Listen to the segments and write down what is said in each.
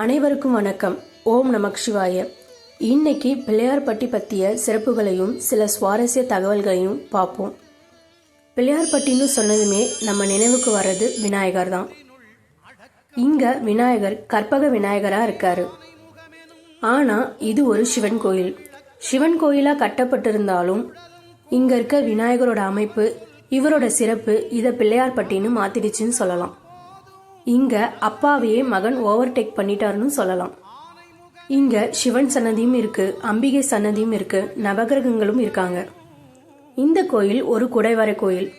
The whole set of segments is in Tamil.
அனைவருக்கும் வணக்கம். ஓம் நமக் சிவாய. இன்னைக்கு பிள்ளையார்பட்டி பற்றிய சிறப்புகளையும் சில சுவாரஸ்ய தகவல்களையும் பார்ப்போம். பிள்ளையார்பட்டின்னு சொன்னதுமே நம்ம நினைவுக்கு வர்றது விநாயகர் தான். இங்க விநாயகர் கற்பக விநாயகரா இருக்காரு. ஆனா இது ஒரு சிவன் கோயில். சிவன் கோயிலா கட்டப்பட்டிருந்தாலும் இங்க இருக்க விநாயகரோட அமைப்பு இவரோட சிறப்பு இதை பிள்ளையார்பட்டின்னு மாத்திடுச்சுன்னு சொல்லலாம். இங்க அப்பாவையே மகன் ஓவர்டேக் பண்ணிட்டாருன்னு சொல்லலாம். இங்க சிவன் சன்னதியும் இருக்கு அம்பிகை சன்னதியும் இருக்கு நவகிரகங்களும் இருக்காங்க. இந்த கோயில் ஒரு குடைவரை கோயில்.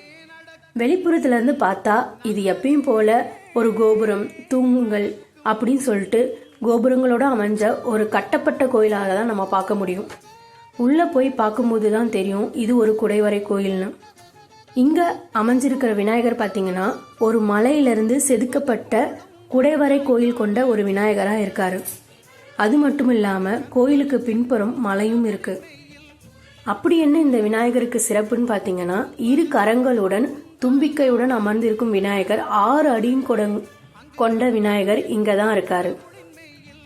வெளிப்புறத்துல இருந்து பார்த்தா இது எப்பயும் போல ஒரு கோபுரம் தூங்குங்கள் அப்படின்னு சொல்லிட்டு கோபுரங்களோட அமைஞ்ச ஒரு கட்டப்பட்ட கோயிலாக தான் நம்ம பார்க்க முடியும். உள்ள போய் பார்க்கும்போது தான் தெரியும் இது ஒரு குடைவரை கோயில்னு. இங்க அமைஞ்சிருக்கிற விநாயகர் பார்த்தீங்கன்னா ஒரு மலையிலிருந்து செதுக்கப்பட்ட குடைவரை கோயில் கொண்ட ஒரு விநாயகரா இருக்காரு. அது மட்டும் இல்லாம கோயிலுக்கு பின்புறம் மலையும் இருக்கு. அப்படி என்ன இந்த விநாயகருக்கு சிறப்புன்னு பார்த்தீங்கன்னா இரு கரங்களுடன் தும்பிக்கையுடன் அமர்ந்திருக்கும் விநாயகர் ஆறு அடியும் கொட- கொண்ட விநாயகர் இங்கே தான் இருக்காரு.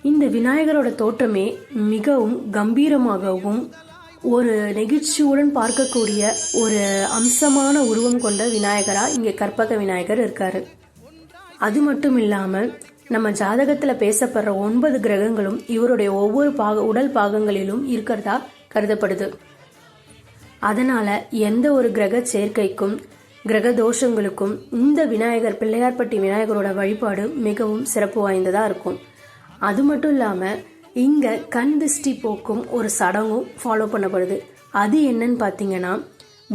இந்த விநாயகரோட தோற்றமே மிகவும் கம்பீரமாகவும் ஒரு நெகிழ்ச்சியுடன் பார்க்கக்கூடிய ஒரு அம்சமான உருவம் கொண்ட விநாயகரா இங்க கற்பக விநாயகர் இருக்காரு. அது மட்டும் இல்லாமல் நம்ம ஜாதகத்துல பேசப்படுற ஒன்பது கிரகங்களும் இவருடைய ஒவ்வொரு பாக உடல் பாகங்களிலும் இருக்கிறதா கருதப்படுது. அதனால எந்த ஒரு கிரக சேர்க்கைக்கும் கிரக தோஷங்களுக்கும் இந்த விநாயகர் பிள்ளையார்பட்டி விநாயகரோட வழிபாடு மிகவும் சிறப்பு வாய்ந்ததா இருக்கும். அது மட்டும் இல்லாமல் இங்கே கண் திருஷ்டி போக்கும் ஒரு சடங்கும் ஃபாலோ பண்ணப்படுது. அது என்னன்னு பார்த்தீங்கன்னா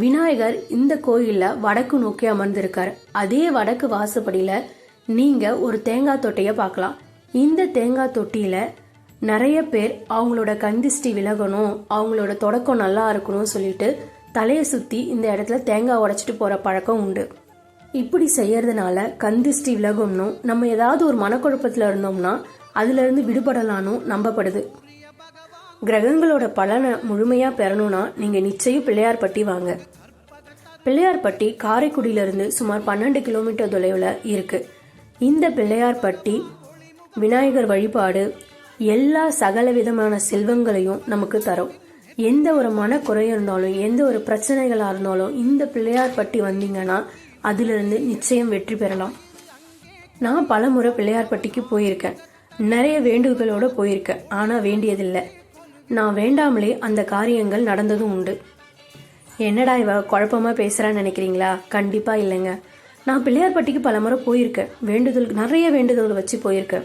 விநாயகர் இந்த கோயிலில் வடக்கு நோக்கி அமர்ந்திருக்கார். அதே வடக்கு வாசப்படியில நீங்கள் ஒரு தேங்காய் தொட்டியை பார்க்கலாம். இந்த தேங்காய் தொட்டியில் நிறைய பேர் அவங்களோட கந்திஷ்டி விலகணும் அவங்களோட தொடக்கம் நல்லா இருக்கணும்னு சொல்லிட்டு தலையை சுற்றி இந்த இடத்துல தேங்காய் உடைச்சிட்டு போகிற பழக்கம் உண்டு. இப்படி செய்யறதுனால கந்திஷ்டி விலகும்னும் நம்ம ஏதாவது ஒரு மனக்குழப்பத்தில் இருந்தோம்னா அதுலேருந்து விடுபடலானும் நம்பப்படுது. கிரகங்களோட பலனை முழுமையாக பெறணும்னா நீங்கள் நிச்சயம் பிள்ளையார்பட்டி வாங்க. பிள்ளையார்பட்டி காரைக்குடியிலிருந்து சுமார் பன்னெண்டு கிலோமீட்டர் தொலைவில் இருக்குது இந்த பிள்ளையார்பட்டி விநாயகர் வழிபாடு எல்லா சகல விதமான செல்வங்களையும் நமக்கு தரும். எந்த ஒரு மனக்குறை இருந்தாலும் எந்த ஒரு பிரச்சனைகளாக இருந்தாலும் இந்த பிள்ளையார்பட்டி வந்தீங்கன்னா அதிலிருந்து நிச்சயம் வெற்றி பெறலாம். நான் பலமுறை பிள்ளையார்பட்டிக்கு போயிருக்கேன். நிறைய வேண்டுதலோடு போயிருக்கேன் ஆனால் வேண்டியதில்லை. நான் வேண்டாமலே அந்த காரியங்கள் நடந்ததும் உண்டு. என்னடா இவ குழப்பமா பேசுறான்னு நினைக்கிறீங்களா? கண்டிப்பா இல்லைங்க. நான் பிள்ளையார்பட்டிக்கு பலமுறை போயிருக்கேன். வேண்டுதல் நிறைய வேண்டுதல் வச்சு போயிருக்கேன்.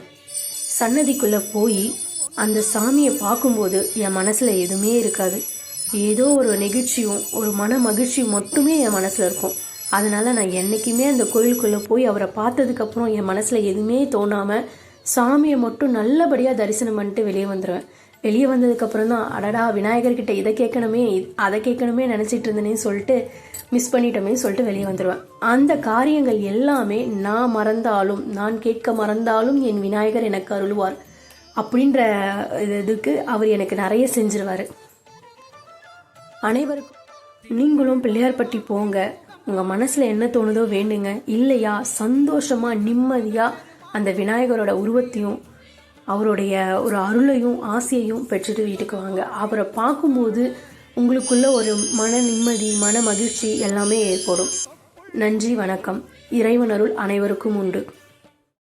சன்னதிக்குள்ள போய் அந்த சாமியை பார்க்கும்போது என் மனசுல எதுவுமே இருக்காது. ஏதோ ஒரு நெகிழ்ச்சியும் ஒரு மன மகிழ்ச்சியும் மட்டுமே என் மனசுல இருக்கும். அதனால நான் என்னைக்குமே அந்த கோயிலுக்குள்ளே போய் அவரை பார்த்ததுக்கப்புறம் என் மனசுல எதுவுமே தோணாமல் சாமியை மட்டும் நல்லபடியாக தரிசனம் பண்ணிட்டு வெளியே வந்துடுவேன் வெளியே வந்ததுக்கப்புறம் தான் அடடா விநாயகர்கிட்ட இதை கேட்கணுமே அதை கேட்கணுமே நினச்சிட்டு இருந்தேனே சொல்லிட்டு மிஸ் பண்ணிட்டோமே சொல்லிட்டு வெளியே வந்துடுவேன் அந்த காரியங்கள் எல்லாமே நான் மறந்தாலும் நான் கேட்க மறந்தாலும் என் விநாயகர் எனக்கு அருள்வார். அப்படின்ற இது- இதுக்கு அவர் எனக்கு நிறைய செஞ்சிருவார். அனைவருக்கும் நீங்களும் பிள்ளையார்பட்டி போங்க. உங்கள் மனசில் என்ன தோணுதோ வேண்டுங்க. இல்லையா? சந்தோஷமாக நிம்மதியாக அந்த விநாயகரோட உருவத்தையும் அவருடைய ஒரு அருளையும் ஆசையையும் பெற்றுட்டு வீட்டுக்கு வாங்க. அவரை பார்க்கும்போது உங்களுக்குள்ள ஒரு மன நிம்மதி மன மகிழ்ச்சி எல்லாமே ஏற்படும். நன்றி வணக்கம். இறைவனருள் அனைவருக்கும் உண்டு.